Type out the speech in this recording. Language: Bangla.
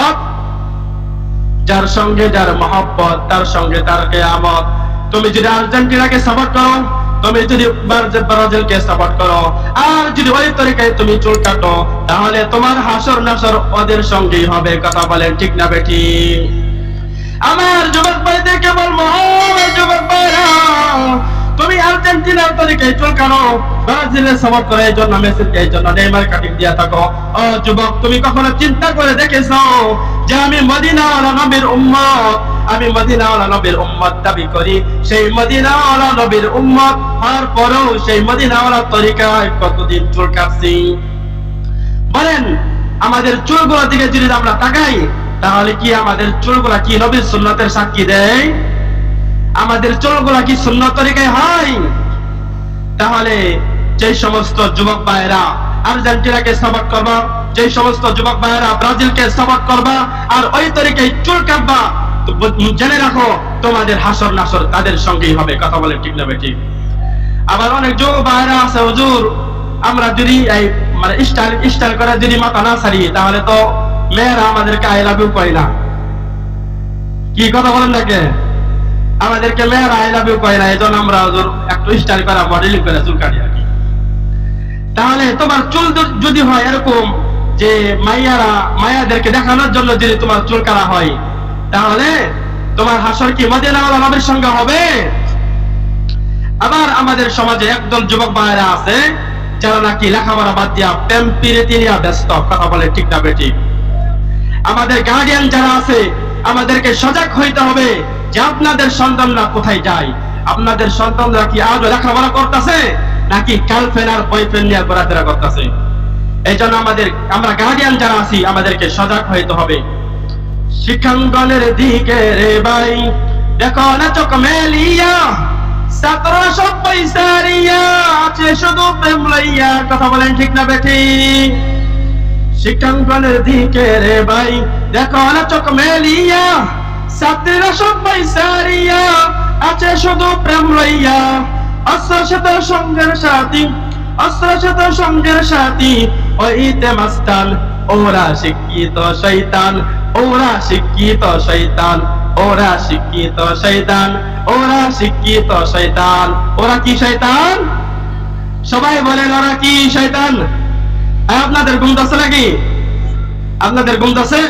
মহাব্বত। যার সঙ্গে যার মহব্বত, তার সঙ্গে তার কেয়ামত। তুমি যদি আর্জেন্টিনাকে সাপোর্ট করো, তুমি যদি ব্রাজিল- ব্রাজিলকে সাপোর্ট করো, আর যদি ওই তরিকায় তুমি চুল কাটো, তাহলে তোমার হাসর নাসর ওদের সঙ্গেই হবে। কথা বলেন ঠিক না বেটি আমার যুবক ভাইদেরকে বলব ও আমার যুবক তুমি আর্জেন্টিনার তরিকায় চুল কাটো ব্রাজিলের এই জন্য এই জন্য নেইমার কাটিং দিয়া থাকো। যুবক, তুমি কখনো চিন্তা করে যে আমি নবীর উম্মত? আমি নবীর উম্মত দাবি করি। সেই নবীর উম্মত পরেও সেই তরিকায় কতদিন চুল কাটছি? বলেন, আমাদের দিকে যদি আমরা তাকাই, তাহলে কি আমাদের চুলগুলা কি নবীর সুন্নতের সাক্ষী দেয়? আমাদের চুলগুলা কি সুন্নত তরিকায় হয়? তাহলে যে সমস্ত যুবক ভাইয়েরা আর্জেন্টিনাকে সাপোর্ট করবা যে সমস্ত যুবক ভাইয়েরা ব্রাজিলকে সাপোর্ট করবা, আর ওই তরিকায় চুল কাটবা জেনে রাখো, তোমাদের হাসর নাসর তাদের সঙ্গেই হবে, কথা বলে ঠিক না ঠিক আবার অনেক যুবক ভাইয়েরা আছে, হুজুর, আমরা যদি এই মানে স্টাইল স্টাইল করে যদি মাথা না সারি তাহলে তো মেয়েরা আমাদেরকে আই লাভ ইউ না। কি কথা বলেন নাকি আমাদেরকে মেয়েরা আই লাভ ইউ কয় না এই জন্য আমরা হুজুর একটু স্টাইল করে মডেলিং করে চুল কাটি আর কি। তাহলে তোমার চুল যদি হয় এরকম যে মাইয়ারা মায়াদেরকে দেখানোর জন্য যদি তোমার চুল কাটা হয়, তাহলে তোমার হাসর কি মদিনাওয়ালা নবীর সঙ্গে হবে? আবার আমাদের সমাজে একদল যুবক ভাইয়েরা আছে, যারা নাকি লেখাপড়া বাদ দিয়া প্রেম পিরিতি ব্যস্ত, কথা বলে ঠিক না, বেঠিক। আমাদের গার্ডিয়ান যারা আছে, আমাদেরকে সজাগ হইতে হবে। যে আপনাদের সন্তানরা কোথায় যায়? আপনাদের সন্তানরা কি আজও লেখাপড়া করতেছে? নাকি গার্লফ্রেন্ড আর বয়ফ্রেন্ড নিয়ে ঘোরাফেরা করতেছে? এই জন্য আমাদের আমরা গার্ডিয়ান যারা আছি, আমাদেরকে সজাগ হইতে হবে। শিক্ষাঙ্গনের দিকে রে ভাই, দেখো না চোখ মেলিয়া ছাত্ররা সব পয়সা আছে শুধু প্রেম লইয়া। কথা বলেন ঠিক না বেঠি? শিক্ষাঙ্গনের দিকে রে ভাই, দেখো না চোখ মেলিয়া ছাত্রীরা সব পয়সা আছে শুধু প্রেম লইয়া। অস্ত্র সাথে সঙ্গের সাথী অস্ত্র সাথে সঙ্গের সাথী। ওইতে মাস্তান, ওরা শিক্ষিত শৈতান ওরা শিক্ষিত শৈতান ওরা কি শৈতান সবাই বলেন, ওরা কি শৈতান আপনাদের গুমদাসে নাকি? আপনাদের গুমদাসে